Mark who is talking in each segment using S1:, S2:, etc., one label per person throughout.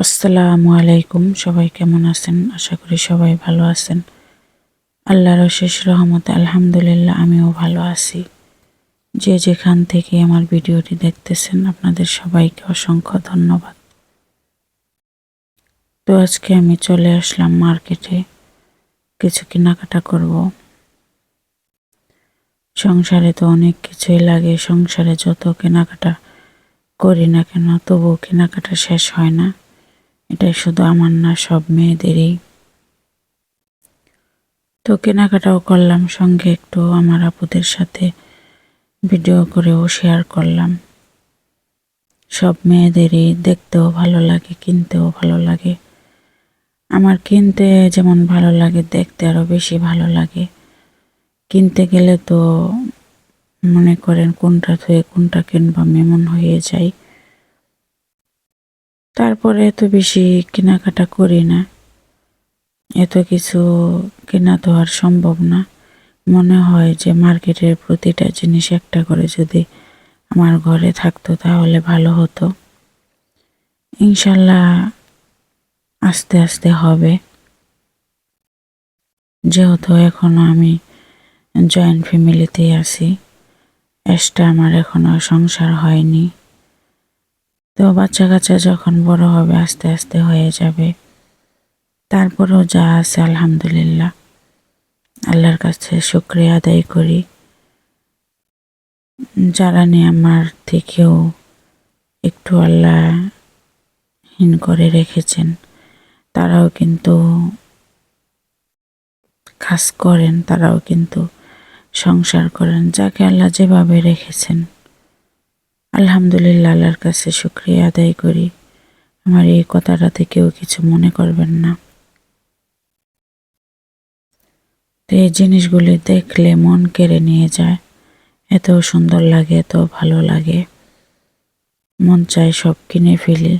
S1: আসসালামু আলাইকুম, সবাই কেমন আছেন? আশা করি সবাই ভালো আছেন। আল্লাহর শেষ রহমতে আলহামদুলিল্লাহ, আমিও ভালো আছি। যে যেখান থেকে আমার ভিডিওটি দেখতেছেন, আপনাদের সবাইকে অসংখ্য ধন্যবাদ। তো আজকে আমি চলে আসলাম মার্কেটে, কিছু কেনাকাটা করব। সংসারে তো অনেক কিছুই লাগে, সংসারে যত কেনাকাটা করি না কেন, তবুও কেনাকাটা শেষ হয় না। এটাই শুধু আমার না, সব মেয়েদেরই। তো কেনাকাটাও করলাম সঙ্গে একটু, আমার আপুদের সাথে ভিডিও করেও শেয়ার করলাম। সব মেয়েদেরই দেখতেও ভালো লাগে, কিনতেও ভালো লাগে। আমার কিনতে যেমন ভালো লাগে, দেখতে আরও বেশি ভালো লাগে। কিনতে গেলে তো মনে করেন কোনটা থুয়ে কোনটা কিনবাম এমন হয়ে যায় তারপরে এত বেশি কেনাকাটা করি না। এত কিছু কেনা তো আর সম্ভব না। মনে হয় যে মার্কেটের প্রতিটা জিনিস একটা করে যদি আমার ঘরে থাকতো তাহলে ভালো হতো। ইনশাল্লাহ আস্তে আস্তে হবে। যেহেতু এখনও আমি জয়েন্ট ফ্যামিলিতেই আছি, এসটা আমার এখনও সংসার হয়নি। তো বাচ্চা কাচ্চা যখন বড় হবে আস্তে আস্তে হয়ে যাবে। তারপরেও যা আছে আলহামদুলিল্লাহ। আল্লাহর কাছে শুক্রিয়া আদায় করি। যারা নিয়ে আমার থেকেও একটু আল্লাহ হীন করে রেখেছেন, তারাও কিন্তু কাজ করেন, তারাও কিন্তু সংসার করেন, যাকে আল্লাহ যেভাবে রেখেছেন। আলহামদুলিল্লাহ, আল্লাহর কাছে শুক্রিয়া আদায় করি। আমার এই কথাটাতে কেউ কিছু মনে করবেন না। তো এই জিনিসগুলি দেখলে মন কেড়ে নিয়ে যায়। এত সুন্দর লাগে, এত ভালো লাগে। মন চায় সব কিনে ফেলি।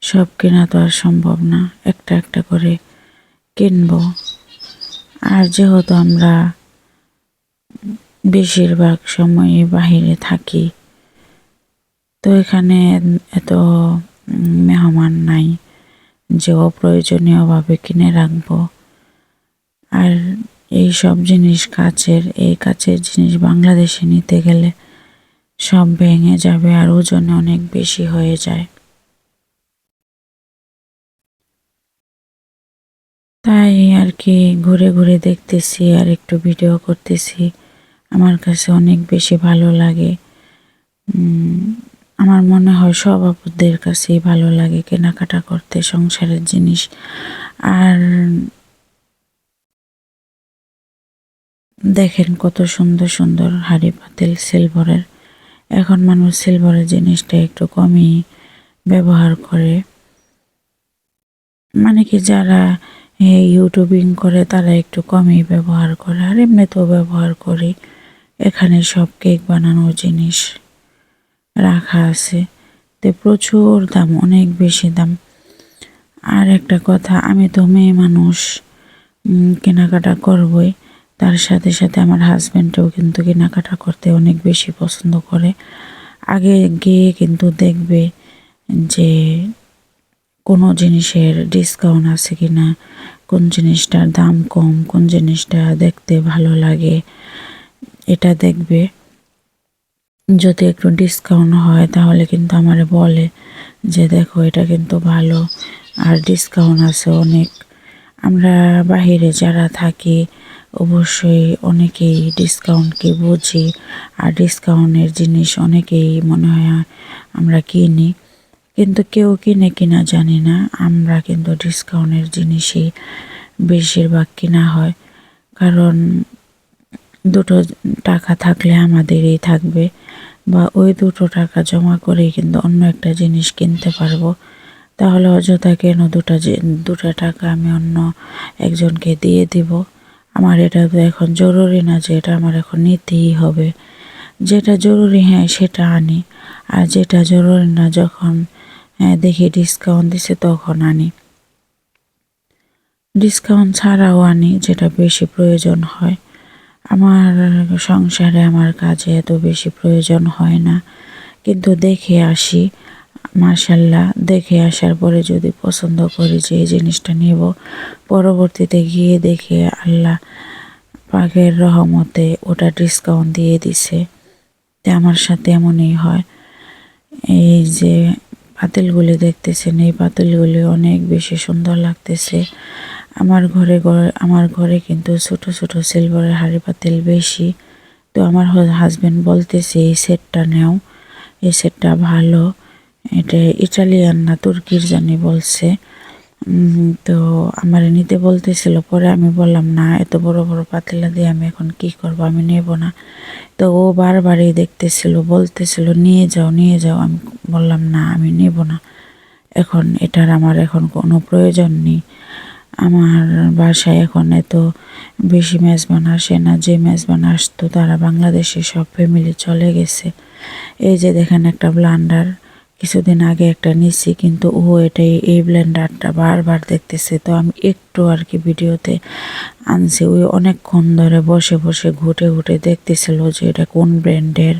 S1: সব কেনা তো আর সম্ভব না। একটা একটা করে কিনবো। আর যেহেতু আমরা বেশিরভাগ সময় বাহিরে থাকি তো এখানে এত মেহমান নাই। যে অপ্রয়োজনীয়ভাবে কিনে রাখব। আর এই সব জিনিস কাচের, এই কাচের জিনিস বাংলাদেশে নিতে গেলে সব ভেঙে যাবে আর ওজনে অনেক বেশি হয়ে যায়। তাই আর কি ঘুরে ঘুরে দেখতেছি আর একটু ভিডিও করতেছি। আমার কাছে অনেক বেশি ভালো লাগে। আমার মনে হয় সব আপুদের কাছেই ভালো লাগে কেনাকাটা করতে, সংসারের জিনিস। আর দেখেন কত সুন্দর সুন্দর হাড়ি পাতিল সিলভারের এখন মানুষ সিলভারের জিনিসটা একটু কমই ব্যবহার করে। মানে কি যারা ইউটিউবিং করে, তারা একটু কমই ব্যবহার করে। আর এমনিতেও ব্যবহার করি। এখানে সব কেক বানানোর জিনিস। রাখা আছে। তে প্রচুর দাম, অনেক বেশি দাম। আর একটা কথা, আমি তো মেয়ে মানুষ কেনাকাটা করবই। তার সাথে সাথে আমার হাজব্যান্ডও কিন্তু কেনাকাটা করতে অনেক বেশি পছন্দ করে। আগে গিয়ে কিন্তু দেখবে যে কোনো জিনিসের ডিসকাউন্ট আছে কি না কোন জিনিসটার দাম কম, কোন জিনিসটা দেখতে ভালো লাগে, এটা দেখবে। যদি একটু ডিসকাউন্ট হয়, তাহলে কিন্তু আমার বলে যে, দেখো, এটা কিন্তু ভালো। আর ডিসকাউন্ট আছে অনেক। আমরা বাহিরে যারা থাকি, অবশ্যই অনেকেই ডিসকাউন্টকে বুঝি। আর ডিসকাউন্টের জিনিস অনেকেই মনে হয় আমরা কিনি। কিন্তু কেউ কিনে কিনা জানি না, আমরা কিন্তু ডিসকাউন্টের জিনিসই বেশিরভাগ কিনা হয়। কারণ দুটো টাকা থাকলে আমাদেরই থাকবে। বা ওই দুটো টাকা জমা করেই কিন্তু অন্য একটা জিনিস কিনতে পারব। তাহলে অযথা কেন দুটা দুটা টাকা আমি অন্য একজনকে দিয়ে দিব? আমার এটা তো এখন জরুরি না যে এটা আমার এখন নিতেই হবে। যেটা জরুরি হ্যাঁ সেটা আনি। আর যেটা জরুরি না, যখন হ্যাঁ দেখি ডিসকাউন্ট দিছে তখন আনি। ডিসকাউন্ট ছাড়াও আনি, যেটা বেশি প্রয়োজন হয়। আমার সংসারে আমার কাজে এত বেশি প্রয়োজন হয় না। কিন্তু দেখে আসি মার্শাল্লাহ দেখে আসার পরে যদি পছন্দ করি যে এই জিনিসটা নেব, পরবর্তীতে গিয়ে দেখে আল্লাহ পাকের রহমতে ওটা ডিসকাউন্ট দিয়ে দিছে। তে আমার সাথে এমনই হয়। এই যে পাতিলগুলি দেখতেছেন, এই পাতিলগুলি অনেক বেশি সুন্দর লাগতেছে। আমার ঘরে আমার ঘরে কিন্তু ছোট ছোট সিলভারের হাঁড়ি পাতিল বেশি। তো আমার হাজব্যান্ড বলতেছে, এই সেটটা নেও, এই সেটটা ভালো। এটা ইটালিয়ান না তুর্কির জানি বলছে। তো আমার নিতে বলতেছিল, পরে আমি বললাম, না, এত বড় বড় পাতিলা দিয়ে আমি এখন কি করব? আমি নেব না। তো ও বারবারই দেখতেছিল, বলতেছিল, নিয়ে যাও নিয়ে যাও। আমি বললাম, না, আমি নেব না। এখন এটার আমার এখন কোনো প্রয়োজন নেই। আমার বাসায় এখন এত বেশি মেজবান আসে না, যে মেজবান আসতো তারা বাংলাদেশে সব ফ্যামিলি চলে গেছে। এই যে দেখেন একটা ব্লান্ডার কিছুদিন আগে একটা নিছি, কিন্তু ও এটাই, এই ব্লেন্ডারটা বারবার দেখতেছে। তো আমি একটু আর কি ভিডিওতে আনছি ওই অনেকক্ষণ ধরে বসে বসে ঘুটে ঘুটে দেখতেছিল যে এটা কোন ব্র্যান্ডের,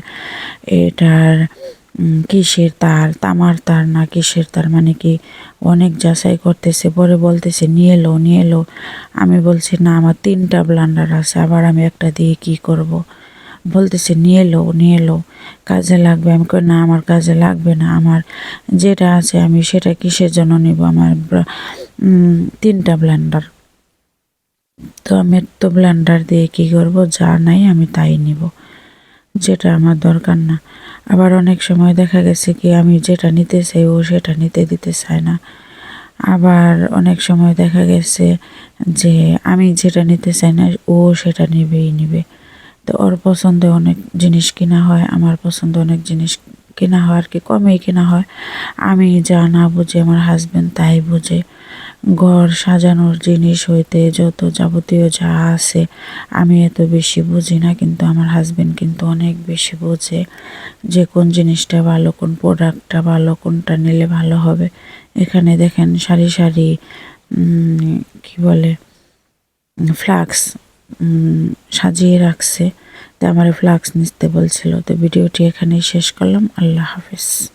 S1: এটার কিসের তার? তামার তার না কিসের তার? মানে কি অনেক যাচাই করতেছে, পরে বলতেছে, নিয়ে এলো নিয়ে এলো আমি বলছি, না, আমার তিনটা ব্লান্ডার আছে, আবার আমি একটা দিয়ে কি করব। বলতেছে, নিয়ে এলো নিয়ে এলো কাজে লাগবে। আমি কই, না, আমার কাজে লাগবে না, আমার যেটা আছে আমি সেটা কিসের জন্য নিব? আমার তিনটা ব্লেন্ডার। তো আমি তো ব্লেন্ডার দিয়ে কি করব? যা নাই আমি তাই নিব। যেটা আমার দরকার না। আবার অনেক সময় দেখা গেছে কি, আমি যেটা নিতে চাই ও সেটা নিতে দিতে চায় না। আবার অনেক সময় দেখা গেছে যে আমি যেটা নিতে চাই না, ও সেটা নেবেই নেবে। তো ওর পছন্দে অনেক জিনিস কিনা হয়, আমার পছন্দ অনেক জিনিস কেনা হয় আর কি, কমেই কেনা হয়। আমি যা না বুঝি, আমার হাজব্যান্ড তাই বুঝে। ঘর সাজানোর জিনিস হইতে যত যাবতীয় যা আছে, আমি এত বেশি বুঝি না, কিন্তু আমার হাজবেন্ড কিন্তু অনেক বেশি বোঝে যে কোন জিনিসটা ভালো, কোন প্রোডাক্টটা ভালো, কোনটা নিলে ভালো হবে। এখানে দেখেন সারি সারি কি বলে ফ্লাক্স সাজিয়ে রাখছে। তো আমার ফ্লাক্স নিতে বলছিল। তো ভিডিওটি এখানেই শেষ করলাম। আল্লাহ হাফিজ।